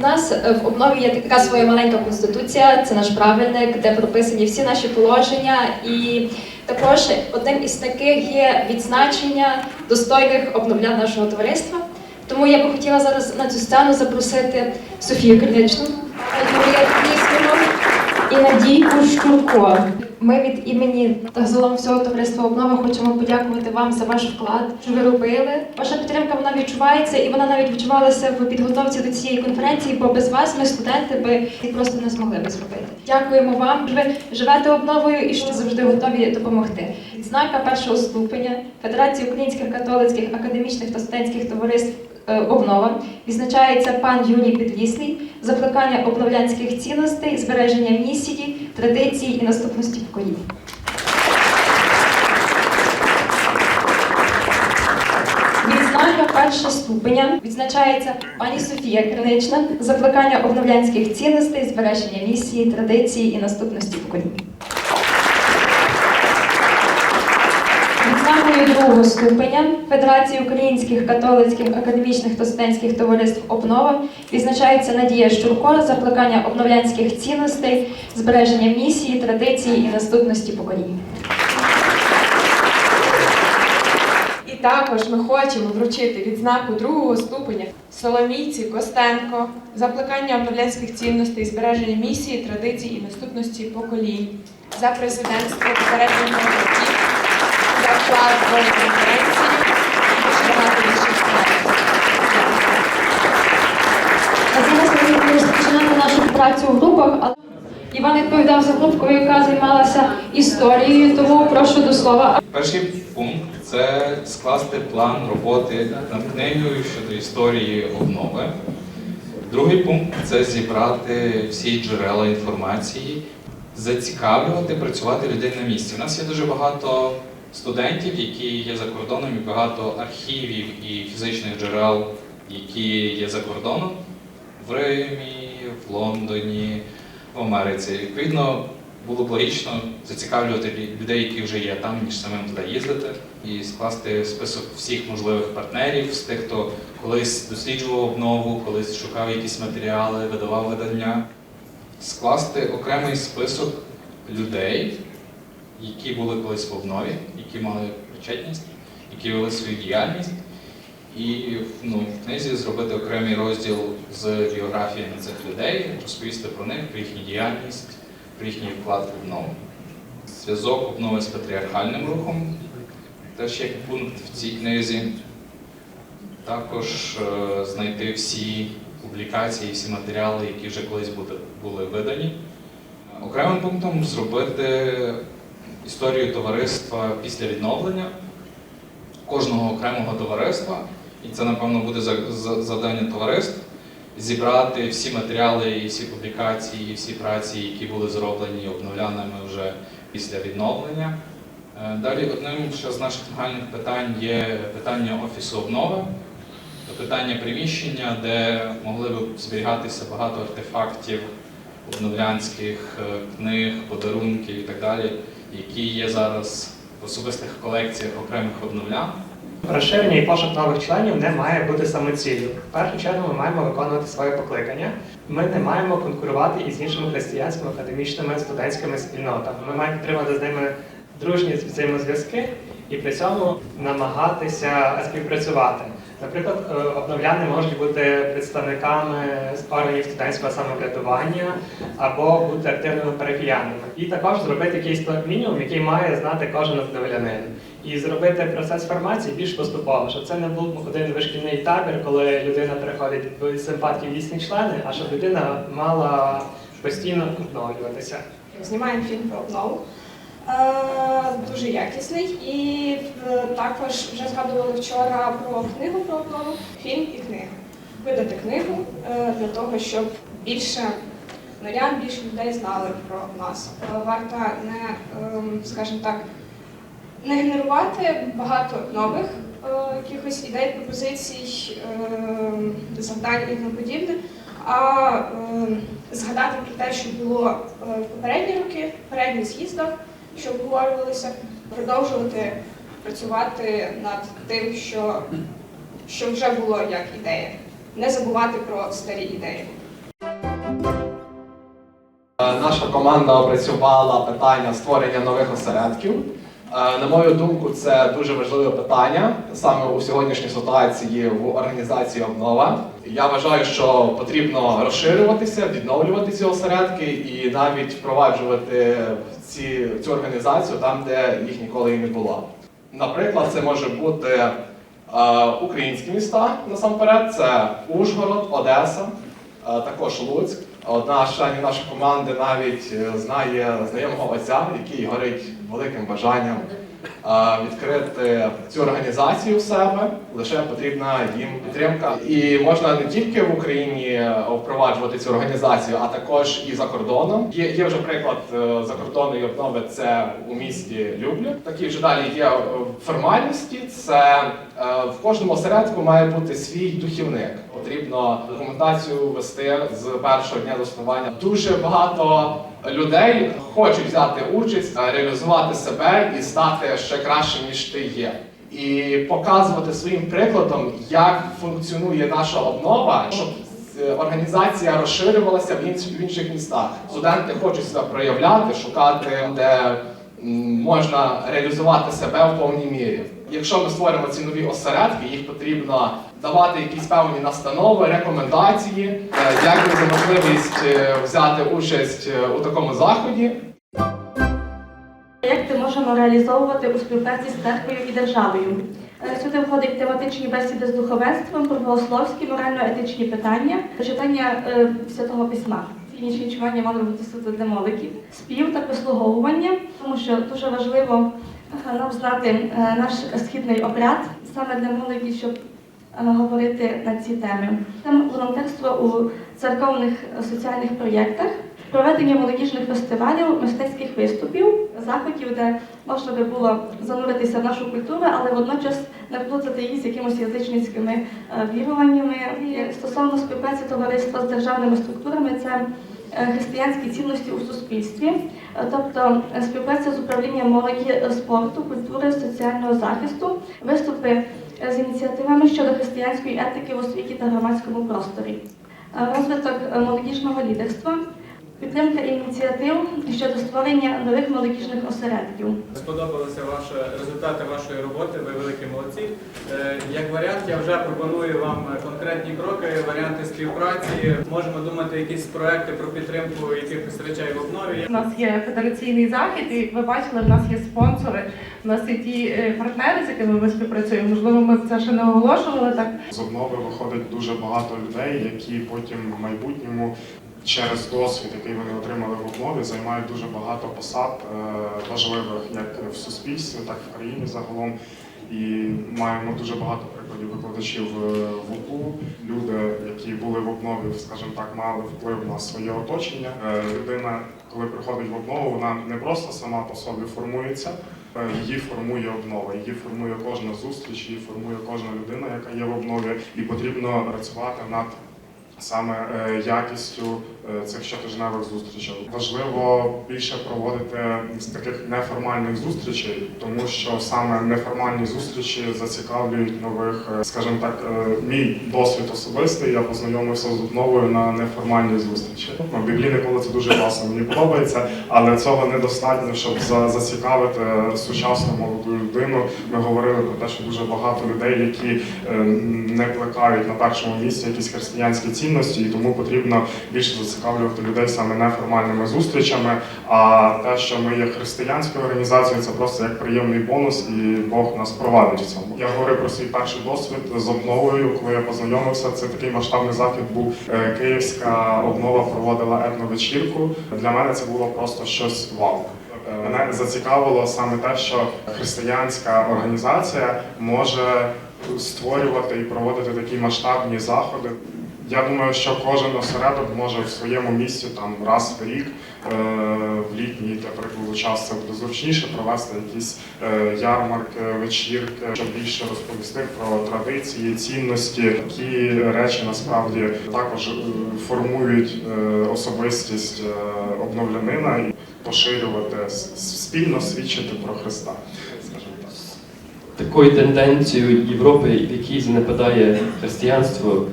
У нас е, в обнові є така своя маленька конституція, це наш правильник, де прописані всі наші положення. І також одним із таких є відзначення достойних обновлян нашого товариства. Тому я би хотіла зараз на цю сцену запросити Софію Криничну, Юрія Київського і Надійку Щурко. Ми від імені та загалом всього товариства обнова хочемо подякувати вам за ваш вклад, що ви робили. Ваша підтримка вона відчувається, і вона навіть відчувалася в підготовці до цієї конференції, бо без вас ми, студенти, би просто не змогли би зробити. Дякуємо вам, що ви живете обновою і що завжди готові допомогти. Знака першого ступеня Федерації українських католицьких академічних та студентських товариств. е, Обнова відзначається пан Юній Підлісний за плекання обновлянських цінностей, збереження місії, традиції і наступності поколінь. Відзнака першого ступеня відзначається пані Софія Кринична закликання обновлянських цінностей, збереження місії, традиції і наступності поколінь. Відзнакою другого ступеня Федерації українських католицьких академічних та студентських товариств Обнова відзначається Надія Щурко за плекання обновлянських цінностей, збереження місії, традиції і наступності поколінь. І також ми хочемо вручити відзнаку другого ступеня Соломійці Костенко за плекання обновлянських цінностей, збереження місії, традицій і наступності поколінь, за президентство попередніх конференцію. А зараз ми будемо розпочинати нашу працю у групах, але Іван відповідав за групку, яка займалася історією, тому прошу до слова. Перший пункт це скласти план роботи над книгою щодо історії обнови. Другий пункт це зібрати всі джерела інформації, зацікавлювати, працювати людей на місці. У нас є дуже багато студентів, які є за кордоном, і багато архівів і фізичних джерел, які є за кордоном в Римі, в Лондоні, в Америці. Відповідно, було б логічно зацікавлювати людей, які вже є там, ніж самим туди їздити, і скласти список всіх можливих партнерів з тих, хто колись досліджував обнову, колись шукав якісь матеріали, видавав видання. Скласти окремий список людей, які були колись в обнові, які мали причетність, які вели свою діяльність. І ну, в книзі зробити окремий розділ з біографіями цих людей, розповісти про них, про їхню діяльність, про їхній вклад в обнову. Зв'язок обнови з патріархальним рухом теж як пункт в цій книзі. Також е, знайти всі публікації, всі матеріали, які вже колись буде- були видані. Окремим пунктом зробити історію товариства після відновлення кожного окремого товариства, і це, напевно, буде за- за- завдання товариств, зібрати всі матеріали і всі публікації, і всі праці, які були зроблені обновляними вже після відновлення. Е, Далі одним ще з наших нагальних питань є питання офісу обнови, питання приміщення, де могли б зберігатися багато артефактів обновлянських е, книг, подарунків і так далі, які є зараз в особистих колекціях окремих обновлян. Розширення і пошук нових членів не має бути самоціллю. В першу чергу ми маємо виконувати своє покликання. Ми не маємо конкурувати із іншими християнськими академічними студентськими спільнотами. Ми маємо підтримати з ними дружні взаємозв'язки і при цьому намагатися співпрацювати. Наприклад, е, обновляни можуть бути представниками органів студентського самоврядування або бути активними парафіянами. І також зробити якийсь мінімум, який має знати кожен обновлянин. І зробити процес формації більш поступово, щоб це не був один вишкільний табір, коли людина переходить в симпатії в дійсні члени, а щоб людина мала постійно обновлюватися. Знімаємо фільм про обнову. Е, Дуже якісний. І е, також вже згадували вчора про книгу про обнову, фільм і книгу. Видати книгу е, для того, щоб більше мирян, більше людей знали про нас. Варто не, ем, скажімо так, не генерувати багато нових якихось ідей, пропозицій, ем, завдань і тому подібне, а ем, згадати про те, що було в попередні роки, в попередніх з'їздах, щоб обговорювалися, продовжувати працювати над тим, що, що вже було як ідея, не забувати про старі ідеї. Наша команда опрацювала питання створення нових осередків. Е, На мою думку, це дуже важливе питання саме у сьогоднішній ситуації в організації обнова. Я вважаю, що потрібно розширюватися, відновлювати ці осередки і навіть впроваджувати ці, цю організацію там, де їх ніколи і не було. Наприклад, це може бути е, українські міста насамперед, це Ужгород, Одеса, е, також Луцьк. Одна з членів нашої команди навіть е, знає знайомого отця, який горить великим бажанням е, відкрити цю організацію в себе. Лише потрібна їм підтримка. І можна не тільки в Україні е, впроваджувати цю організацію, а також і за кордоном. Є, є вже приклад е, закордонної обнови. Це у місті Люблін. Такі вже далі є формальності. Це в кожному осередку має бути свій духівник. Потрібно документацію вести з першого дня заснування. Дуже багато людей хочуть взяти участь, е, реалізувати себе і стати ще краще ніж ти є. І показувати своїм прикладом, як функціонує наша обнова, щоб е, організація розширювалася в інших, містах. Студенти хочуть себе проявляти, шукати, де можна реалізувати себе в повній мірі. Якщо ми створимо ці нові осередки, їх потрібно давати якісь певні настанови, рекомендації. Е, Дякую за можливість е, взяти участь е, у такому заході. Проєкти можемо реалізовувати у співпраці з церквою і державою. Сюди входять тематичні бесіди з духовенством, богословські, морально-етичні питання, читання святого письма. Інші відчування можуть бути суто для молодиків, спів та прислуговування, тому що дуже важливо нам знати наш східний обряд саме для молоді, щоб говорити на ці теми. Там волонтерство у церковних е, соціальних проєктах, проведення молодіжних фестивалів, мистецьких виступів, заходів, де можна би було зануритися в нашу культуру, але водночас не плутати її з якимось язичницькими е, віруваннями. І стосовно співпраці товариства з державними структурами, це е, християнські цінності у суспільстві, Е, тобто е, співпраця з управлінням молоді е, спорту, культури, соціального захисту, виступи е, з ініціативами щодо християнської етики в освіті та громадському просторі, Е, розвиток е, молодіжного лідерства, підтримка ініціатив щодо створення нових молодіжних осередків. Сподобалися ваші результати вашої роботи, ви великі молодці. Е, Як варіант, я вже пропоную вам конкретні кроки, варіанти співпраці. Можемо думати якісь проекти про підтримку якихось речей в обнові. У нас є федераційний захід, і ви бачили, в нас є спонсори, в нас є ті е, партнери, з якими ми співпрацюємо. Можливо, ми це ще не оголошували так. З обнови виходить дуже багато людей, які потім в майбутньому через досвід, який вони отримали в обнові, займають дуже багато посад е, важливих як в суспільстві, так і в країні загалом. І маємо дуже багато прикладів викладачів е, в УПУ. Люди, які були в обнові, скажімо так, мали вплив на своє оточення. Е, Людина, коли приходить в обнову, вона не просто сама по собі формується, її формує обнова, її формує кожна зустріч, її формує кожна людина, яка є в обнові, і потрібно працювати над саме е, якістю е, цих щотижневих зустрічей. Важливо більше проводити з таких неформальних зустрічей, тому що саме неформальні зустрічі зацікавлюють нових, е, скажімо так, мій досвід особистий. Я познайомився з обновою на неформальній зустрічі. Ну, біблійне коло це дуже класно, мені подобається, але цього недостатньо, щоб за- зацікавити сучасну молоду людину. Ми говорили про те, що дуже багато людей, які не плекають на першому місці якісь християнські цінності, і тому потрібно більше зацікавлювати людей саме неформальними зустрічами. А те, що ми є християнською організацією, це просто як приємний бонус, і Бог нас провадить в цьому. Я говорю про свій перший досвід з обновою, коли я познайомився. Це такий масштабний захід був. Е, Київська обнова проводила етновечірку. Для мене це було просто щось вау. Мене зацікавило саме те, що християнська організація може створювати і проводити такі масштабні заходи. Я думаю, що кожен осередок може в своєму місці там раз в рік, е, в літній, для прикладу, час це буде зручніше провести якісь е, ярмарки, вечірки, щоб більше розповісти про традиції, цінності. Такі речі насправді також е, формують особистість обновлянина і поширювати спільно свідчити про Христа. Такою тенденцією Європи, в якій занепадає християнство,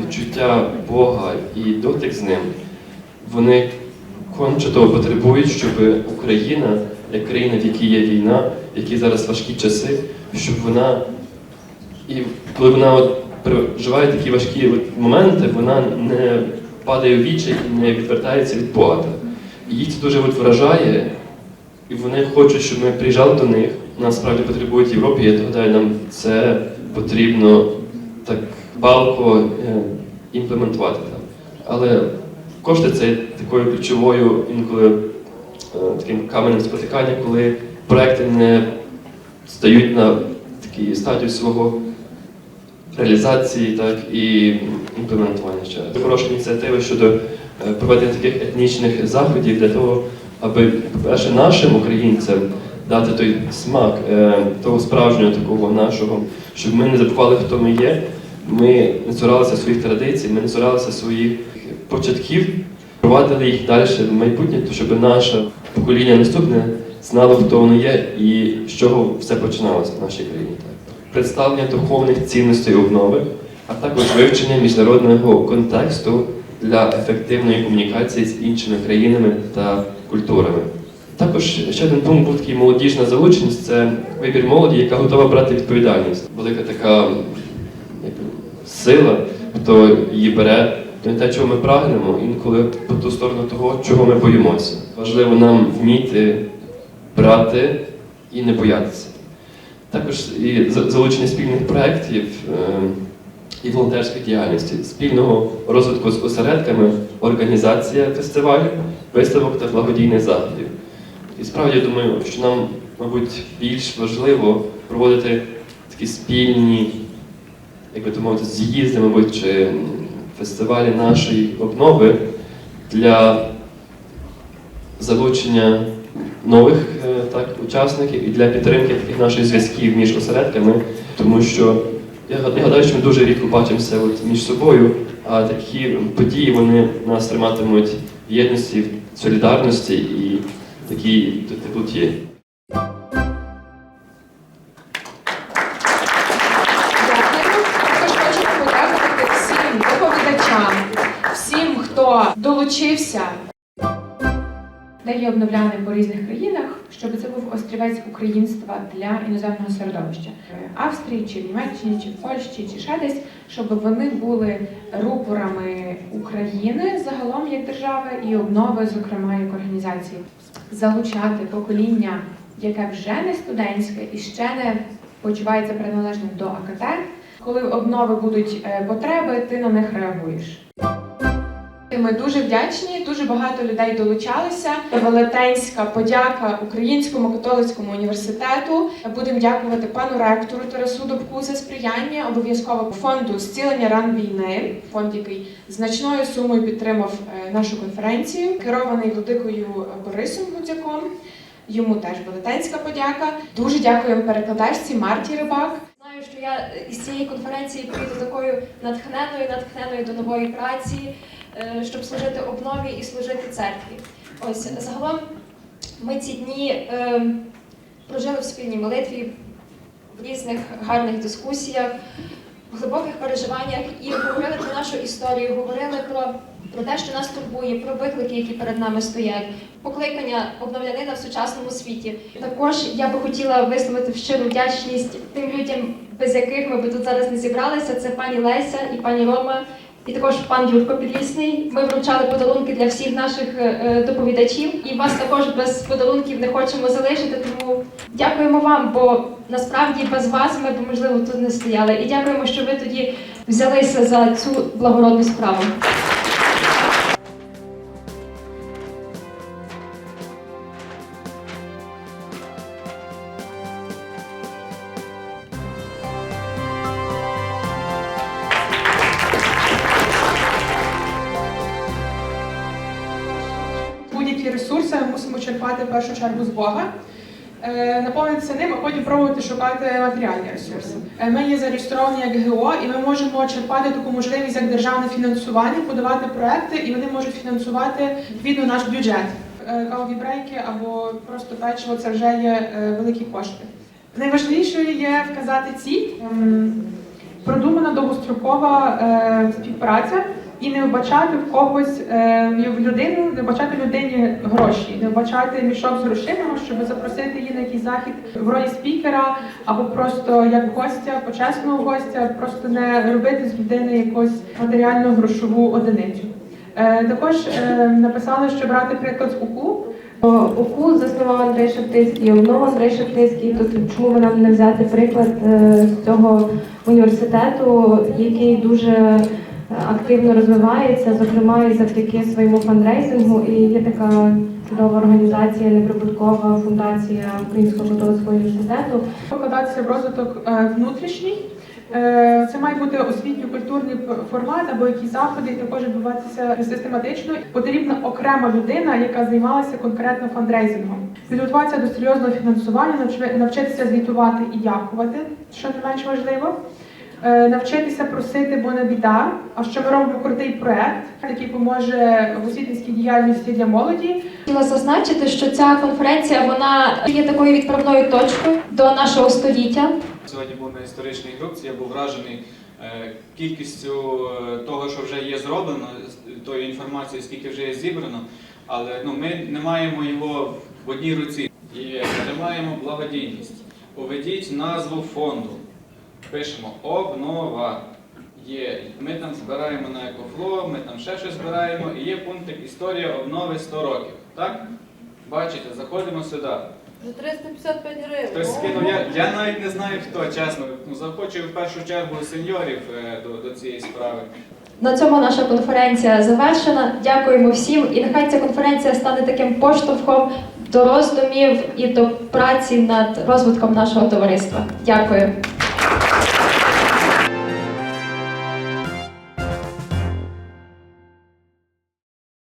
відчуття Бога і дотик з ним, вони конче того потребують, щоб Україна, як країна, в якій є війна, в якій зараз важкі часи, щоб вона і коли вона от переживає такі важкі моменти, вона не падає в вічі і не відвертається від Бога. І їх це дуже от вражає, і вони хочуть, щоб ми приїжджали до них. Насправді потребують Європи, я гадаю, нам це потрібно так балко е, імплементувати там. Але кошти це такою ключовою інколи е, таким каменем спотикання, коли проекти не стають на такій стадію свого реалізації, так і імплементування ще. Хороша ініціатива щодо е, проведення таких етнічних заходів для того, аби, по-перше, нашим українцям дати той смак того справжнього такого нашого, щоб ми не забували, хто ми є. Ми не цуралися своїх традицій, ми не цуралися своїх початків, провадили їх далі в майбутнє, щоб наше покоління наступне знало, хто воно є і з чого все починалося в нашій країні. Представлення духовних цінностей обнови, а також вивчення міжнародного контексту для ефективної комунікації з іншими країнами та культурами. Також ще один пункт був такий молодіжна залученість це вибір молоді, яка готова брати відповідальність. Велика така сила, хто її бере, то не те, чого ми прагнемо, інколи по ту сторону того, чого ми боїмося. Важливо нам вміти брати і не боятися. Також і залучення спільних проєктів е, і волонтерської діяльності, спільного розвитку з осередками, організація фестивалів, виставок та благодійних заходів. І справді я думаю, що нам, мабуть, більш важливо проводити такі спільні, як би то мовити, з'їзди, мабуть, чи фестивалі нашої обнови для залучення нових е, так, учасників і для підтримки таких наших зв'язків між осередками, тому що я гадаю, що ми дуже рідко бачимося от між собою, а такі події вони нас триматимуть в єдності, в солідарності і такій теплоті. Дякую. Долучився. Де є обновляни по різних країнах, щоб це був острівець українства для іноземного середовища Австрії, чи в Німеччині, чи в Польщі, чи ще десь, щоб вони були рупорами України загалом як держави і обнови, зокрема як організації, залучати покоління, яке вже не студентське і ще не почувається приналежним до АКТ. Коли обнови будуть е, потреби, ти на них реагуєш. Ми дуже вдячні, дуже багато людей долучалися. Велетенська подяка Українському католицькому університету. Будемо дякувати пану ректору Тарасу Добку за сприяння, обов'язково фонду зцілення ран війни, фонд, який значною сумою підтримав е, нашу конференцію, керований владикою Борисом Гудзяком. Йому теж велетенська подяка. Дуже дякуємо перекладачці Марті Рибак. Що я із цієї конференції прийду такою натхненою, натхненою до нової праці, е, щоб служити обнові і служити церкві. Ось загалом ми ці дні е, прожили в спільній молитві, в різних гарних дискусіях, в глибоких переживаннях і говорили про нашу історію, говорили про, про те, що нас турбує, про виклики, які перед нами стоять, покликання обновлянина в сучасному світі. Також я би хотіла висловити щиру вдячність тим людям, без яких ми би тут зараз не зібралися. Це пані Леся і пані Рома. І також пан Юрко Підлісний. Ми вручали подарунки для всіх наших е, е, доповідачів, і вас також без подарунків не хочемо залишити. Тому дякуємо вам, бо насправді без вас ми б можливо тут не стояли. І дякуємо, що ви тоді взялися за цю благородну справу. Ресурси ми мусимо черпати в першу чергу з Бога. Е, Наповнитися ним, а потім пробувати шукати матеріальні ресурси. Е, Ми є зареєстровані як ГО, і ми можемо черпати таку можливість як державне фінансування, подавати проекти, і вони можуть фінансувати відповідно наш бюджет. Е, Кавові брейки або просто печиво це вже є великі кошти. Найважливішою є вказати ціль, ем, продумана довгострокова співпраця і не вбачати в когось е, в людину, не вбачати людині гроші, не вбачати мішок з грошима, щоб запросити її на якийсь захід в ролі спікера або просто як гостя, почесного гостя, просто не робити з людини якусь матеріальну грошову одиницю. Е, також е, написали, що брати приклад з УКУ. ОКУ заснував Андрей Шептицький, обнов Андрей Шептицький. То чому би нам не взяти приклад з цього університету, який дуже активно розвивається, зокрема і завдяки своєму фандрейзингу. І є така чудова організація, неприбуткова фундація Українського католицького університету. покладатися в розвиток е, внутрішній. Е, Це має бути освітньо-культурний формат або якісь заходи, і також відбуватися систематично. Потрібна окрема людина, яка займалася конкретно фандрейзингом. Підготуватися до серйозного фінансування, навчитися звітувати і дякувати, що не менш важливо. Е, Навчитися просити, бо не біда. А що ми робимо крутий проект, який поможе в освітницькій діяльності для молоді. Хотіла зазначити, що ця конференція вона є такою відправною точкою до нашого століття. Сьогодні був на історичній групці, я був вражений е, кількістю е, того, що вже є зроблено, з тої інформації, скільки вже є зібрано, але ну, ми не маємо його в одній руці. І тримаємо благодійність. Уведіть назву фонду. Пишемо обнова. Є. Ми там збираємо на екофло, ми там ще щось збираємо, і є пунктик історія обнови 100 років. Так? Бачите, заходимо сюди. За 355 гривень. Хтось скинув, я, я навіть не знаю хто, чесно. Ну, захочу в першу чергу сеньорів е, до, до цієї справи. На цьому наша конференція завершена. Дякуємо всім, і нехай ця конференція стане таким поштовхом до роздумів і до праці над розвитком нашого товариства. Дякую.